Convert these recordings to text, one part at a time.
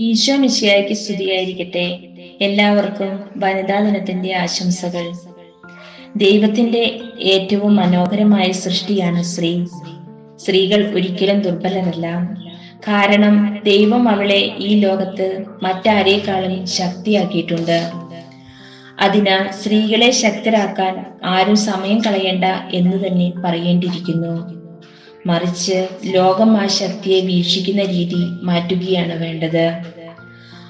ഈശോ മിശിയായ്ക്ക് സ്തുതിയായിരിക്കട്ടെ. എല്ലാവർക്കും വനിതാ ദിനത്തിന്റെ ആശംസകൾ. ദൈവത്തിന്റെ ഏറ്റവും മനോഹരമായ സൃഷ്ടിയാണ് സ്ത്രീ. സ്ത്രീകൾ ഒരിക്കലും ദുർബലരല്ല. കാരണം ദൈവം അവളെ ഈ ലോകത്ത് മറ്റാരേക്കാളും ശക്തിയാക്കിയിട്ടുണ്ട്. അതിനാൽ സ്ത്രീകളെ ശക്തരാക്കാൻ ആരും സമയം കളയേണ്ട എന്ന് തന്നെ പറയേണ്ടിയിരിക്കുന്നു. മറിച്ച് ലോകം ആ ശക്തിയെ വീക്ഷിക്കുന്ന രീതി മാറ്റുകയാണ് വേണ്ടത്.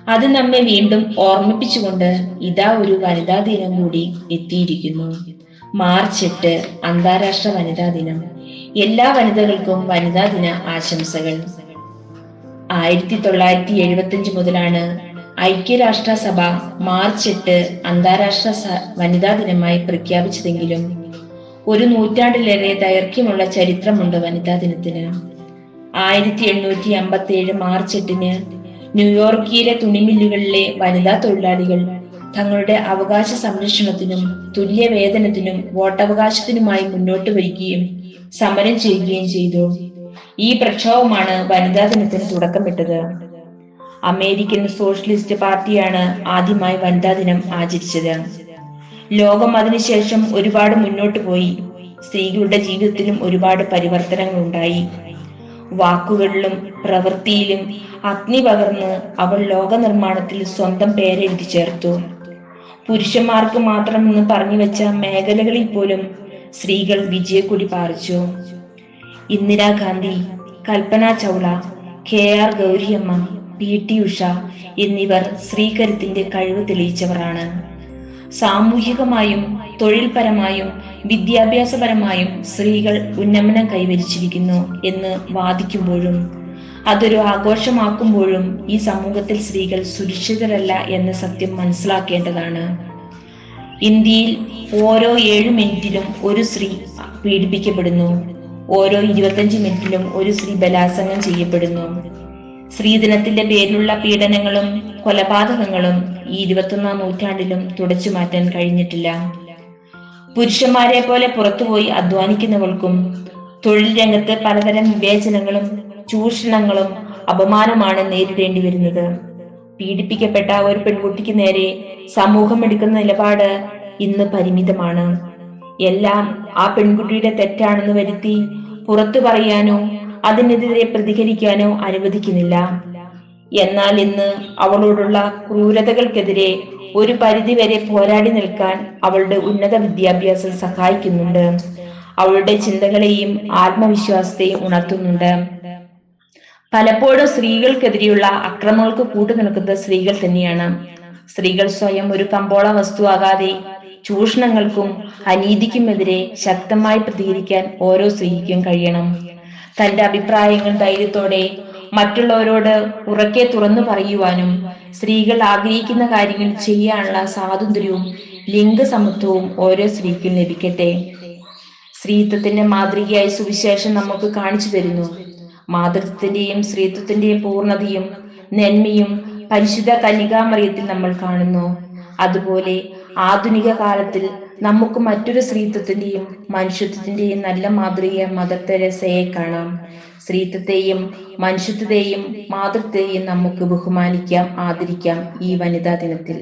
അത് നമ്മെ വീണ്ടും ഓർമ്മിപ്പിച്ചുകൊണ്ട് ഇതാ ഒരു വനിതാ ദിനം കൂടി എത്തിയിരിക്കുന്നു. മാർച്ച് എട്ട് അന്താരാഷ്ട്ര വനിതാ ദിനം. എല്ലാ വനിതകൾക്കും വനിതാ ദിന ആശംസകൾ. ആയിരത്തി തൊള്ളായിരത്തി എഴുപത്തി അഞ്ച് മുതലാണ് ഐക്യരാഷ്ട്രസഭ മാർച്ച് എട്ട് അന്താരാഷ്ട്ര വനിതാ ദിനമായി പ്രഖ്യാപിച്ചതെങ്കിലും ഒരു നൂറ്റാണ്ടിലേറെ ദൈർഘ്യമുള്ള ചരിത്രമുണ്ട് വനിതാ ദിനത്തിന്. ആയിരത്തി എണ്ണൂറ്റി അമ്പത്തി ഏഴ് മാർച്ച് എട്ടിന് ന്യൂയോർക്കിയിലെ തുണിമില്ലുകളിലെ വനിതാ തൊഴിലാളികൾ തങ്ങളുടെ അവകാശ സംരക്ഷണത്തിനും തുല്യ വേതനത്തിനും വോട്ടവകാശത്തിനുമായി മുന്നോട്ട് വരികയും സമരം ചെയ്യുകയും ചെയ്തു. ഈ പ്രക്ഷോഭമാണ് വനിതാ ദിനത്തിന് തുടക്കമിട്ടത്. അമേരിക്കൻ സോഷ്യലിസ്റ്റ് പാർട്ടിയാണ് ആദ്യമായി വനിതാ ദിനം ആചരിച്ചത്. ലോകം അതിനുശേഷം ഒരുപാട് മുന്നോട്ട് പോയി. സ്ത്രീകളുടെ ജീവിതത്തിലും ഒരുപാട് പരിവർത്തനങ്ങൾ ഉണ്ടായി വാക്കുകളിലും പ്രവൃത്തിയിലും അഗ്നി പകർന്ന് അവൾ ലോകനിർമ്മാണത്തിൽ സ്വന്തം പേരെഴുതി ചേർത്തു. പുരുഷന്മാർക്ക് മാത്രമെന്ന് പറഞ്ഞു വെച്ച മേഖലകളിൽ പോലും സ്ത്രീകൾ വിജയക്കൊടി പാറിച്ചു. Indira Gandhi Kalpana Chawla K R Gouriamma P T Usha എന്നിവർ സ്ത്രീകരത്തിന്റെ കഴിവ് തെളിയിച്ചവരാണ്. സാമൂഹികമായും തൊഴിൽപരമായും വിദ്യാഭ്യാസപരമായും സ്ത്രീകൾ ഉന്നമനം കൈവരിച്ചിരിക്കുന്നു എന്ന് വാദിക്കുമ്പോഴും അതൊരു ആഘോഷമാക്കുമ്പോഴും ഈ സമൂഹത്തിൽ സ്ത്രീകൾ സുരക്ഷിതരല്ല എന്ന സത്യം മനസ്സിലാക്കേണ്ടതാണ്. ഇന്ത്യയിൽ ഓരോ ഏഴ് മിനിറ്റിലും ഒരു സ്ത്രീ പീഡിപ്പിക്കപ്പെടുന്നു. ഓരോ ഇരുപത്തഞ്ച് മിനിറ്റിലും ഒരു സ്ത്രീ ബലാത്സംഗം ചെയ്യപ്പെടുന്നു. സ്ത്രീദിനത്തിന്റെ പേരിലുള്ള പീഡനങ്ങളും കൊലപാതകങ്ങളും ഈ ഇരുപത്തൊന്നാം നൂറ്റാണ്ടിലും തുടച്ചു മാറ്റാൻ കഴിഞ്ഞിട്ടില്ല. പുരുഷന്മാരെ പോലെ പുറത്തുപോയി അധ്വാനിക്കുന്നവൾക്കും തൊഴിൽ രംഗത്ത് പലതരം വിവേചനങ്ങളും ചൂഷണങ്ങളും അപമാനമാണ് നേരിടേണ്ടി വരുന്നത്. പീഡിപ്പിക്കപ്പെട്ട ഒരു പെൺകുട്ടിക്ക് നേരെ സമൂഹം എടുക്കുന്ന നിലപാട് ഇന്ന് പരിമിതമാണ്. എല്ലാം ആ പെൺകുട്ടിയുടെ തെറ്റാണെന്ന് വരുത്തി പുറത്തു പറയാനോ അതിനെതിരെ പ്രതികരിക്കാനോ അനുവദിക്കുന്നില്ല. എന്നാൽ ഇന്ന് അവളോടുള്ള ക്രൂരതകൾക്കെതിരെ ഒരു പരിധിവരെ പോരാടി നിൽക്കാൻ അവളുടെ ഉന്നത വിദ്യാഭ്യാസം സഹായിക്കുന്നുണ്ട്. അവളുടെ ചിന്തകളെയും ആത്മവിശ്വാസത്തെയും ഉണർത്തുന്നുണ്ട്. പലപ്പോഴും സ്ത്രീകൾക്കെതിരെയുള്ള അക്രമങ്ങൾക്ക് കൂട്ടുനിൽക്കുന്നത് സ്ത്രീകൾ തന്നെയാണ്. സ്ത്രീകൾ സ്വയം ഒരു കമ്പോള വസ്തുവാകാതെ ചൂഷണങ്ങൾക്കും അനീതിക്കുമെതിരെ ശക്തമായി പ്രതികരിക്കാൻ ഓരോ സ്ത്രീക്കും കഴിയണം. തന്റെ അഭിപ്രായങ്ങൾ ധൈര്യത്തോടെ മറ്റുള്ളവരോട് ഉറക്കെ തുറന്നു പറയുവാനും സ്ത്രീകൾ ആഗ്രഹിക്കുന്ന കാര്യങ്ങൾ ചെയ്യാനുള്ള സ്വാതന്ത്ര്യവും ലിംഗസമത്വവും ഓരോ സ്ത്രീക്കും ലഭിക്കട്ടെ. സ്ത്രീത്വത്തിന്റെ മാതൃകയായി സുവിശേഷം നമുക്ക് കാണിച്ചു തരുന്നു. മാതൃത്വത്തിന്റെയും സ്ത്രീത്വത്തിന്റെയും പൂർണതയും നന്മയും പരിശുദ്ധ കന്യകാമറിയത്തിൽ നമ്മൾ കാണുന്നു. അതുപോലെ ആധുനിക കാലത്തിൽ നമുക്ക് മറ്റൊരു സ്ത്രീത്വത്തിന്റെയും മനുഷ്യത്വത്തിന്റെയും നല്ല മാതൃകയായ മദർ തെരേസയെ കാണാം. സ്ത്രീത്വത്തെയും മനുഷ്യത്വത്തെയും മാതൃത്വത്തെയും നമുക്ക് ബഹുമാനിക്കാം ആദരിക്കാം ഈ വനിതാ ദിനത്തിൽ.